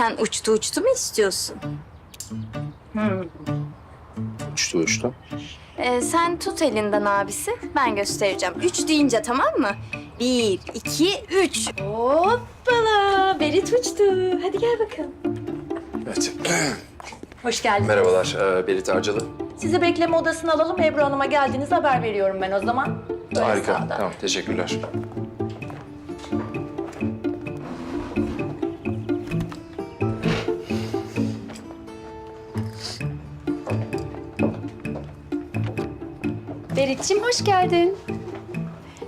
Sen uçtu uçtu mu istiyorsun? Uçtu uçtu. Ee, sen tut elinden abisi. Ben göstereceğim. Üç deyince tamam mı? Bir, iki, üç. Hoppala. Berit uçtu. Hadi gel bakalım. Evet. Hoş geldiniz. Merhabalar, ee, Berit Arcalı. Sizi bekleme odasına alalım. Ebru Hanım'a geldiğinizi haber veriyorum ben o zaman. Böyle Harika, sağda. tamam. Teşekkürler. Berit'ciğim hoş geldin.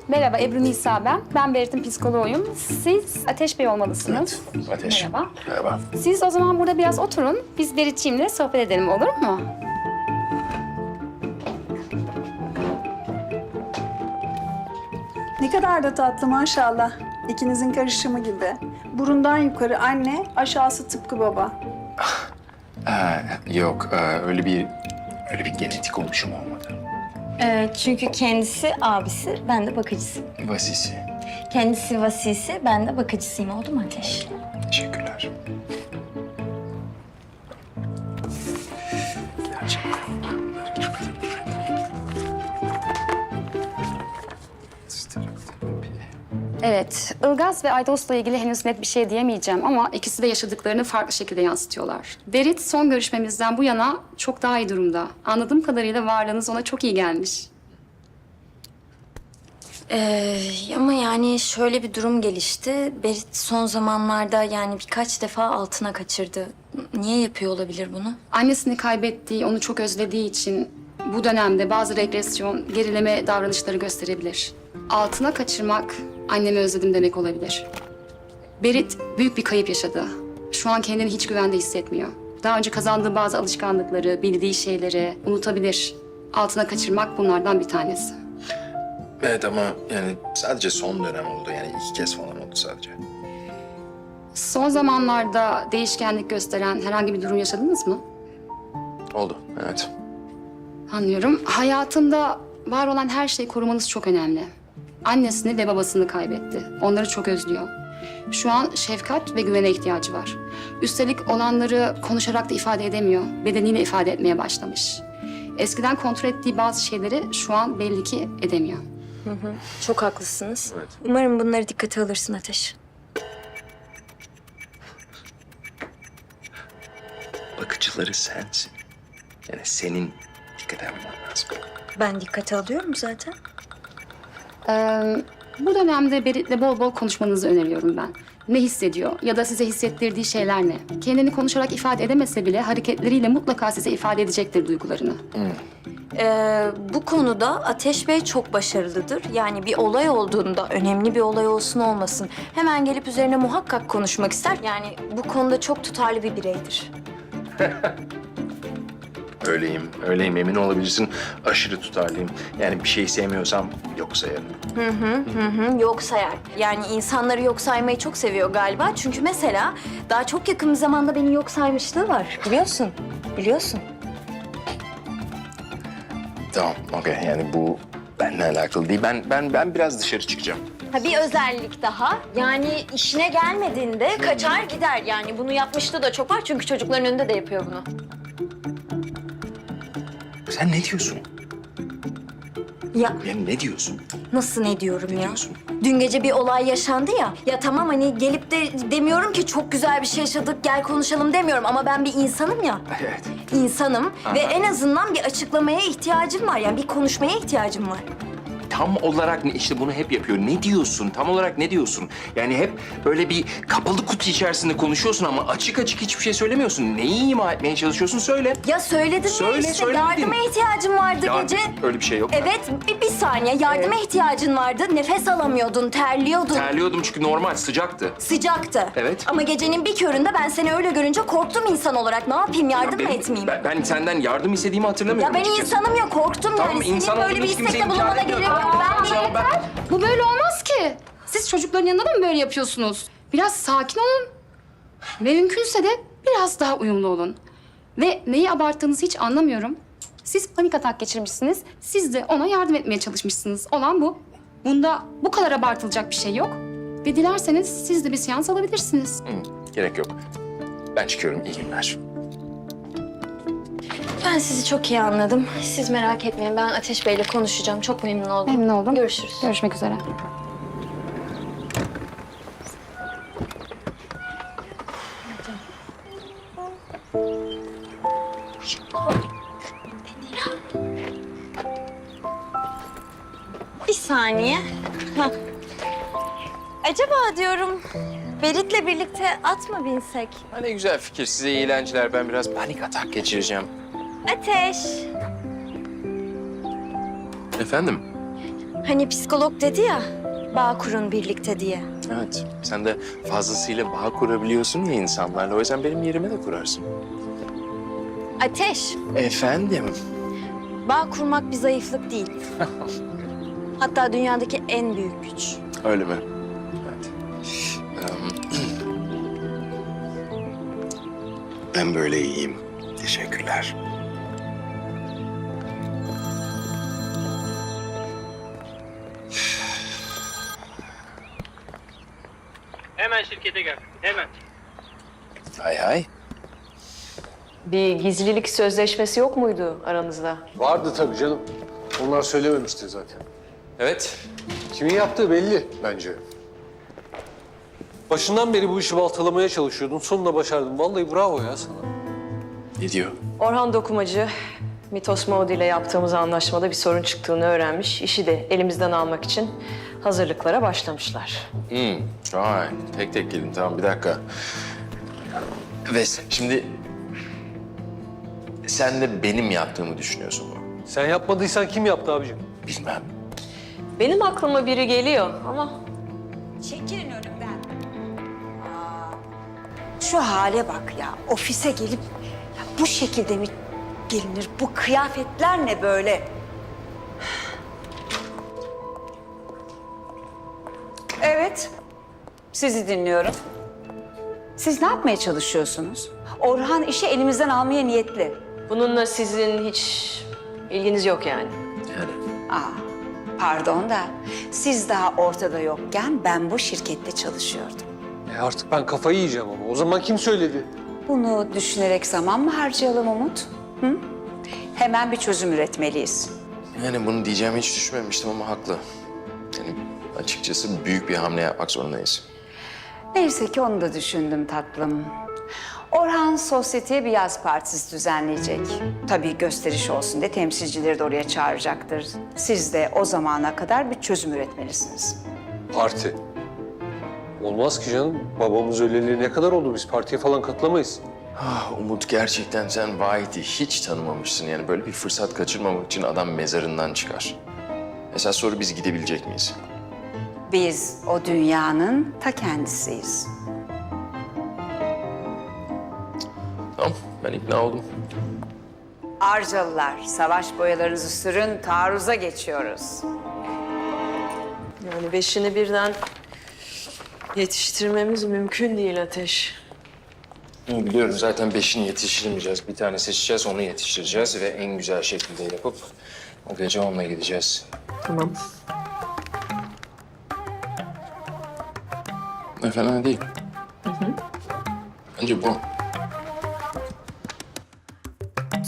Merhaba Ebru Nisa ben. Ben Berit'in psikoloğuyum. Siz Ateş Bey olmalısınız. Ateş. Merhaba. Merhaba. Siz o zaman burada biraz oturun. Biz Berit'ciğimle sohbet edelim olur mu? Ne kadar da tatlı maşallah. İkinizin karışımı gibi. Burundan yukarı anne, aşağısı tıpkı baba. Ee, yok, ee, öyle bir öyle bir genetik oluşum olmadı. Ee, çünkü kendisi abisi, ben de bakıcısı. Vasisi. Kendisi vasisi, ben de bakıcısıyım. Oldu mu Ateş? Teşekkürler. Evet, Ilgaz ve Aydos'la ilgili henüz net bir şey diyemeyeceğim ama ikisi de yaşadıklarını farklı şekilde yansıtıyorlar. Berit son görüşmemizden bu yana çok daha iyi durumda. Anladığım kadarıyla varlığınız ona çok iyi gelmiş. Ee, ama yani şöyle bir durum gelişti. Berit son zamanlarda yani birkaç defa altına kaçırdı. Niye yapıyor olabilir bunu? Annesini kaybettiği, onu çok özlediği için bu dönemde bazı regresyon, gerileme davranışları gösterebilir. Altına kaçırmak, annemi özledim demek olabilir. Berit büyük bir kayıp yaşadı. Şu an kendini hiç güvende hissetmiyor. Daha önce kazandığı bazı alışkanlıkları, bildiği şeyleri unutabilir. Altına kaçırmak bunlardan bir tanesi. Evet ama yani sadece son dönem oldu. Yani iki kez falan oldu sadece. Son zamanlarda değişkenlik gösteren herhangi bir durum yaşadınız mı? Oldu, evet. Anlıyorum. Hayatında var olan her şeyi korumanız çok önemli. Annesini ve babasını kaybetti. Onları çok özlüyor. Şu an şefkat ve güvene ihtiyacı var. Üstelik olanları konuşarak da ifade edemiyor. Bedeniyle ifade etmeye başlamış. Eskiden kontrol ettiği bazı şeyleri şu an belli ki edemiyor. Çok haklısınız. Evet. Umarım bunları dikkate alırsın Ateş. Bakıcıları sensin. Yani senin dikkat alman lazım. Ben dikkate alıyorum zaten. Ee, bu dönemde Berit'le bol bol konuşmanızı öneriyorum ben. Ne hissediyor ya da size hissettirdiği şeyler ne? Kendini konuşarak ifade edemese bile hareketleriyle mutlaka size ifade edecektir duygularını. Ee, bu konuda Ateş Bey çok başarılıdır. Yani bir olay olduğunda, önemli bir olay olsun olmasın... ...hemen gelip üzerine muhakkak konuşmak ister. Yani bu konuda çok tutarlı bir bireydir. Öyleyim, öyleyim. Emin olabilirsin. Aşırı tutarlıyım. Yani bir şeyi sevmiyorsam yok sayarım. Hı hı, yok sayar. Yani insanları yok saymayı çok seviyor galiba. Çünkü mesela daha çok yakın bir zamanda beni yok saymışlığı var. Biliyorsun, biliyorsun. Tamam, okey. Yani bu benimle alakalı değil. Ben ben ben biraz dışarı çıkacağım. Ha bir özellik daha. Yani işine gelmediğinde kaçar gider. Yani bunu yapmıştı da çok var çünkü çocukların önünde de yapıyor bunu. Sen ne diyorsun? Ya Yani ne diyorsun? nasıl ne diyorum ya? diyorsun? Dün gece bir olay yaşandı ya. Ya tamam hani gelip de demiyorum ki çok güzel bir şey yaşadık gel konuşalım demiyorum ama ben bir insanım ya. Evet. İnsanım ve en azından bir açıklamaya ihtiyacım var. Yani bir konuşmaya ihtiyacım var. Tam olarak ne, işte bunu hep yapıyor. Ne diyorsun? Tam olarak ne diyorsun? Yani hep böyle bir kapalı kutu içerisinde konuşuyorsun ama açık açık hiçbir şey söylemiyorsun. Neyi ima etmeye çalışıyorsun? Söyle. Ya söyledim Söyle, ya işte yardıma ihtiyacım vardı Ya, gece. Öyle bir şey yok. Evet bir, bir saniye yardıma ihtiyacın vardı. Nefes alamıyordun, terliyordun. Terliyordum çünkü normal sıcaktı. Sıcaktı. Evet. Ama gecenin bir köründe ben seni öyle görünce korktum insan olarak. Ne yapayım yardım Ya mı etmeyeyim? Ben, ben senden yardım istediğimi Ya hatırlamıyorum ben açıkçası. insanım ya korktum Tamam, yani. Senin insan böyle bir hiç kimse istekte inkar bulunmana etmiyor. gerek yok. Ben Bu böyle olmaz ki. Siz çocukların yanında da mı böyle yapıyorsunuz? Biraz sakin olun. Ve mümkünse de biraz daha uyumlu olun. Ve neyi abarttığınızı hiç anlamıyorum. Siz panik atak geçirmişsiniz. Siz de ona yardım etmeye çalışmışsınız. Olan bu. Bunda bu kadar abartılacak bir şey yok. Ve dilerseniz siz de bir seans alabilirsiniz. Hı, gerek yok. Ben çıkıyorum. İyi günler. Ben sizi çok iyi anladım. Siz merak etmeyin. Ben Ateş Bey'le konuşacağım. Çok memnun oldum. Memnun oldum. Görüşürüz. Görüşmek üzere. Bir saniye. Hah. Acaba diyorum Berit'le birlikte at mı binsek? Ha, ne güzel fikir. Size iyi eğlenceler. Ben biraz panik atak geçireceğim. Ateş. Efendim? Hani psikolog dedi ya, bağ kurun birlikte diye. Evet. Sen de fazlasıyla bağ kurabiliyorsun ya insanlarla. O yüzden benim yerime de kurarsın. Ateş, Efendim? bağ kurmak bir zayıflık değil. Hatta dünyadaki en büyük güç. Öyle mi? Evet. Em, Ben böyle iyiyim. Teşekkürler. Hemen şirkete gel. Hemen. Hay hay. Bir gizlilik sözleşmesi yok muydu aranızda? Vardı tabii canım. Onlar söylememişti zaten. Evet. Kimin yaptığı belli bence. Başından beri bu işi baltalamaya çalışıyordun. Sonunda başardın. Vallahi bravo ya sana. Ne diyor? Orhan Dokumacı, Mitos Modi ile yaptığımız anlaşmada bir sorun çıktığını öğrenmiş. İşi de elimizden almak için hazırlıklara başlamışlar. Hmm, vay. Tek tek gelin. Tamam bir dakika. Ve sen- şimdi... Sen de benim yaptığımı düşünüyorsun bu. Sen yapmadıysan kim yaptı abicim? Bilmem. Benim aklıma biri geliyor ama Çekilin önümden. Aa, Şu hale bak ya. Ofise gelip ya bu şekilde mi gelinir? Bu kıyafetler ne böyle? Evet. Sizi dinliyorum. Siz ne yapmaya çalışıyorsunuz? Orhan işi elimizden almaya niyetli. bununla sizin hiç ilginiz yok yani. Yani Aa, pardon da siz daha ortada yokken ben bu şirkette çalışıyordum. E artık ben kafayı yiyeceğim ama. O zaman kim söyledi? Bunu düşünerek zaman mı harcayalım Umut? Hı? Hemen bir çözüm üretmeliyiz. Yani bunu diyeceğimi hiç düşünmemiştim ama haklı. Açıkçası büyük bir hamle yapmak zorundayız. Neyse ki onu da düşündüm tatlım. Orhan sosyeteye bir yaz partisi düzenleyecek. Tabii gösteriş olsun diye temsilcileri de oraya çağıracaktır. Siz de o zamana kadar bir çözüm üretmelisiniz. Parti. Olmaz ki canım. Babamız öleli ne kadar oldu? Biz partiye falan katılamayız. Ah Umut gerçekten sen Vahit'i hiç tanımamışsın. Yani böyle bir fırsat kaçırmamak için adam mezarından çıkar. Esas soru biz gidebilecek miyiz? Biz o dünyanın ta kendisiyiz. Tamam ben ikna oldum. Arcalılar, savaş boyalarınızı sürün, taarruza geçiyoruz. Yani beşini birden yetiştirmemiz mümkün değil Ateş. Biliyorum zaten beşini yetiştirmeyeceğiz. Bir tane seçeceğiz, onu yetiştireceğiz ve en güzel şekilde yapıp o gece onunla gideceğiz. Tamam. Ne fena değil. Bence bu.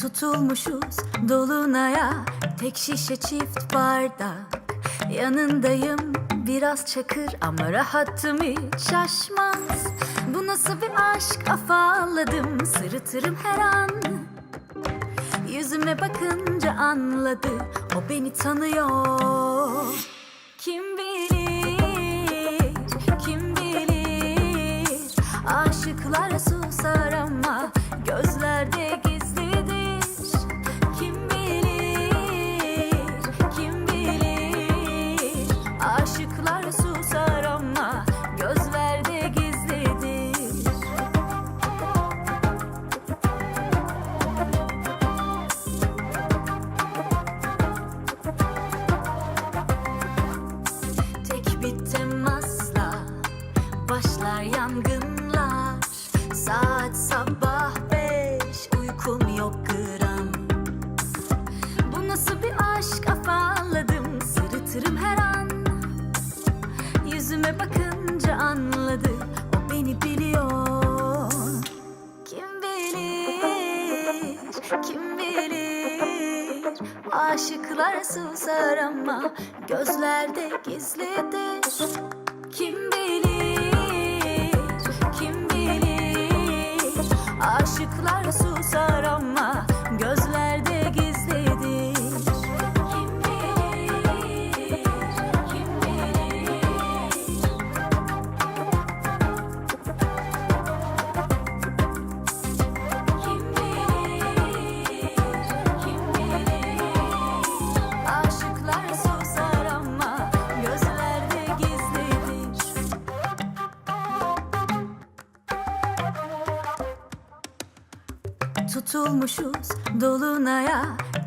Tutulmuşuz dolunaya Tek şişe çift bardak. Yanındayım biraz çakır Ama rahatım hiç şaşmaz. Bu nasıl bir aşk? Afalladım Sırıtırım her an. Yüzüme bakınca anladı O beni tanıyor Aşıklar susar ama gözlerde gizlidir. Kim bilir, kim bilir? Aşıklar susar ama gözlerde gizlidir. Tek bir temasla başlar yangınlar susar ama gözlerde gizlidir Kim bilir, kim bilir? Aşıklar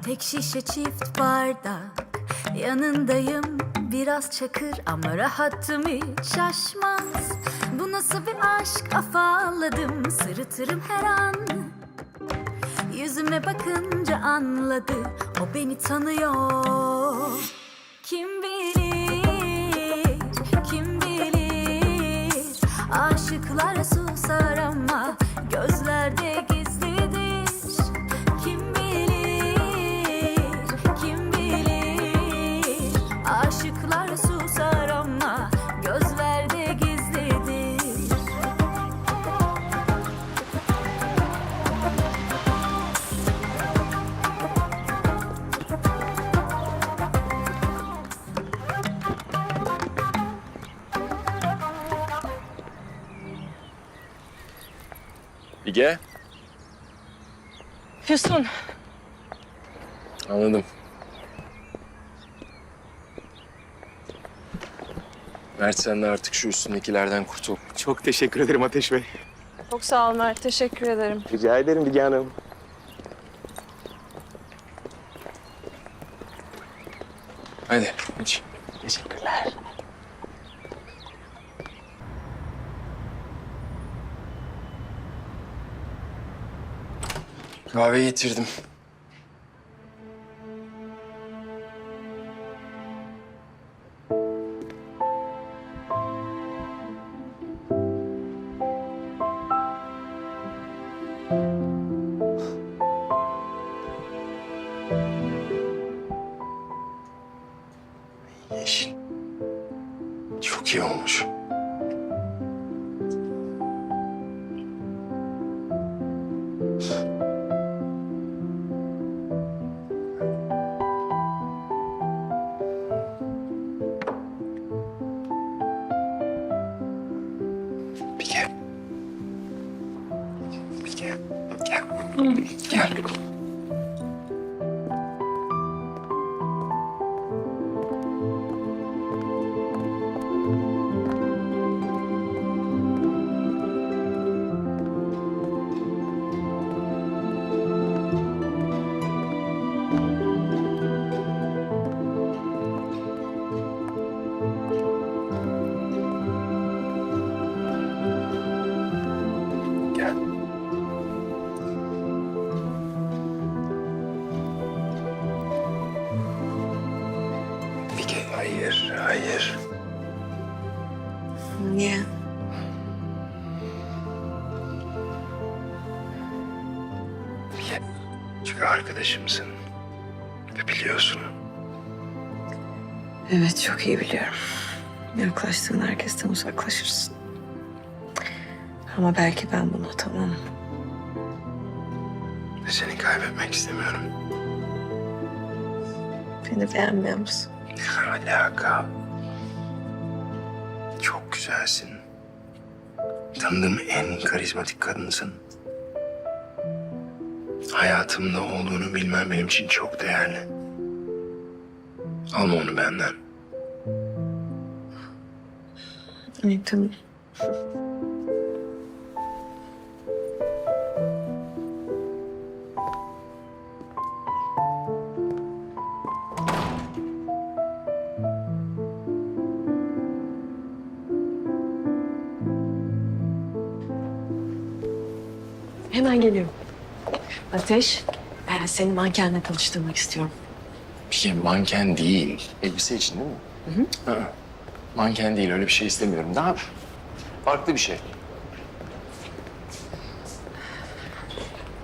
tek şişe çift bardak. Yanındayım biraz çakır ama rahatım hiç şaşmaz. Bu nasıl bir aşk? Afalladım sırıtırım her an. Yüzüme bakınca anladı o beni tanıyor. Kim bilir, kim bilir? Aşıklar susar ama Bige. Füsun, Anladım. Mert sen de artık şu üstündekilerden kurtul. Çok teşekkür ederim Ateş Bey. çok sağ ol Mert. Teşekkür ederim. Rica ederim Bilge Hanım. Hadi iç. Teşekkürler. Kahve getirdim. Arkadaşımsın. Ve biliyorsun. Evet, çok iyi biliyorum. Yaklaştığın herkesten uzaklaşırsın. Ama belki ben bunu tamam. Ve seni kaybetmek istemiyorum. Beni beğenmiyor musun? Ne alaka? Çok güzelsin. Tanıdığım en karizmatik kadınsın. Hayatımda olduğunu bilmem benim için çok değerli. Alma onu benden. İyi tamam. Hemen geliyorum. Ateş, ben seni mankenle tanıştırmak istiyorum. Bir şey manken değil. Elbise için değil mi? Hı hı. Hı. Manken değil, öyle bir şey istemiyorum. Daha farklı bir şey.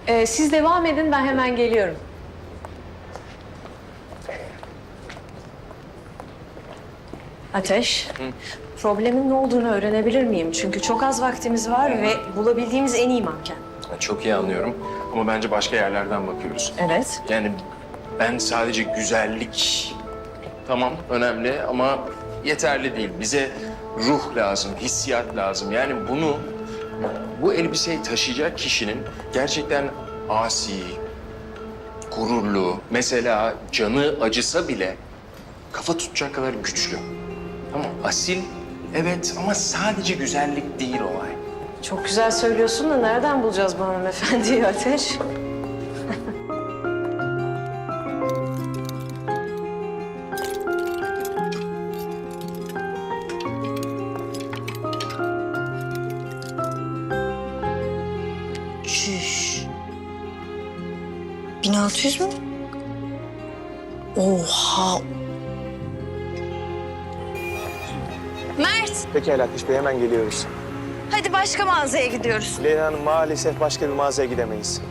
Ee, siz devam edin, ben hemen geliyorum. Ateş, Hı. problemin ne olduğunu öğrenebilir miyim? Çünkü çok az vaktimiz var ve bulabildiğimiz en iyi manken. Çok iyi anlıyorum ama bence başka yerlerden bakıyoruz. Evet. Yani ben sadece güzellik tamam önemli ama yeterli değil. Bize ruh lazım, hissiyat lazım. Yani bunu bu elbiseyi taşıyacak kişinin gerçekten asi, gururlu, mesela canı acısa bile kafa tutacak kadar güçlü. Tamam asil evet ama sadece güzellik değil olay. Çok güzel söylüyorsun da nereden bulacağız bu hanımefendiyi Ateş? Çüş. 1600 mü? Oha. Mert, Pekala Ateş Bey hemen geliyoruz. Hadi başka mağazaya gidiyoruz. Leyla Hanım maalesef başka bir mağazaya gidemeyiz.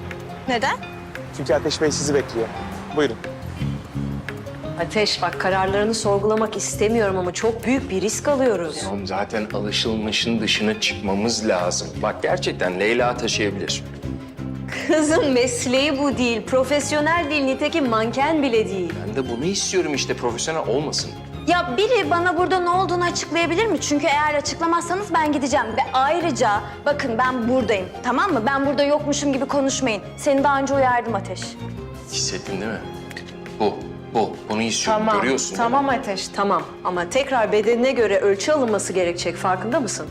Neden? Çünkü Ateş Bey sizi bekliyor. Buyurun. Ateş bak kararlarını sorgulamak istemiyorum ama çok büyük bir risk alıyoruz. Oğlum zaten alışılmışın dışına çıkmamız lazım. Bak gerçekten Leyla taşıyabilir. Kızın mesleği bu değil, profesyonel değil, nitekim manken bile değil. Ben de bunu istiyorum işte profesyonel olmasın. Ya biri bana burada ne olduğunu açıklayabilir mi? Çünkü eğer açıklamazsanız ben gideceğim. Ve ayrıca bakın ben buradayım tamam mı? Ben burada yokmuşum gibi konuşmayın. Seni daha önce uyardım Ateş. Hissettin değil mi? Bu, bu. Bunu istiyorum. Tamam, Görüyorsun değil mi? tamam Ateş, tamam. Ama tekrar bedenine göre ölçü alınması gerekecek, farkında mısın?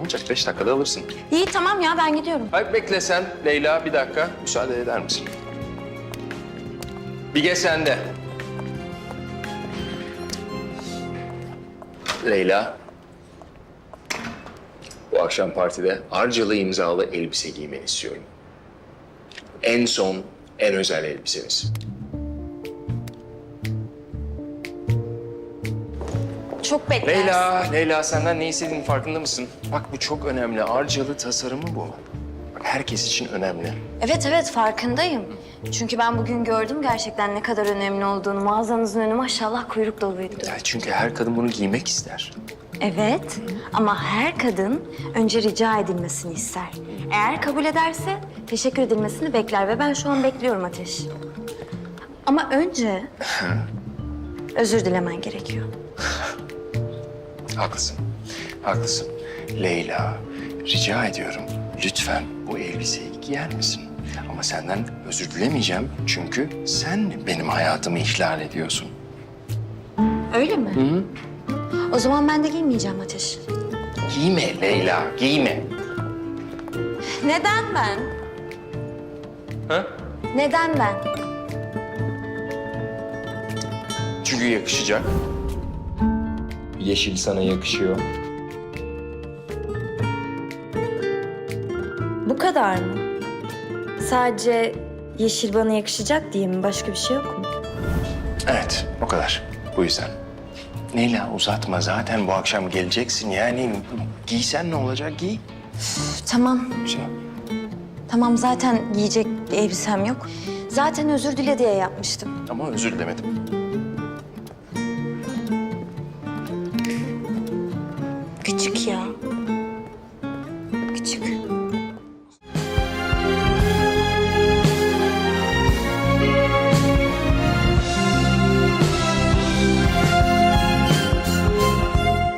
Olacak? Beş dakikada alırsın. İyi tamam ya ben gidiyorum. Hayır bekle sen Leyla bir dakika. Müsaade eder misin? Bige sende. Leyla. Bu akşam partide harcalı imzalı elbise giymeni istiyorum. En son, en özel elbisemiz. Çok beklersin. Leyla, Leyla senden ne istediğinin farkında mısın? Bak bu çok önemli. Arcalı tasarımı bu. Bak herkes için önemli. Evet evet farkındayım. Çünkü ben bugün gördüm gerçekten ne kadar önemli olduğunu. Mağazanızın önü maşallah kuyruk doluydu. Ya çünkü her kadın bunu giymek ister. Evet ama her kadın önce rica edilmesini ister. Eğer kabul ederse teşekkür edilmesini bekler ve ben şu an bekliyorum Ateş. Ama önce özür dilemen gerekiyor. Haklısın. Haklısın. Leyla, rica ediyorum. Lütfen bu elbiseyi giyer misin? Ama senden özür dilemeyeceğim. Çünkü sen benim hayatımı ihlal ediyorsun. Öyle mi? O zaman ben de giymeyeceğim Ateş. Giyme Leyla, giyme. Neden ben? Ha? Neden ben? Çünkü yakışacak. Yeşil sana yakışıyor. Bu kadar mı? Sadece yeşil bana yakışacak diye mi? Başka bir şey yok mu? Evet, o kadar. Bu yüzden. Leyla uzatma. Zaten bu akşam geleceksin. Yani giysen ne olacak? Giy. Tamam, Şey. tamam zaten giyecek bir elbisem yok. Zaten özür dile diye yapmıştım. Ama özür dilemedim.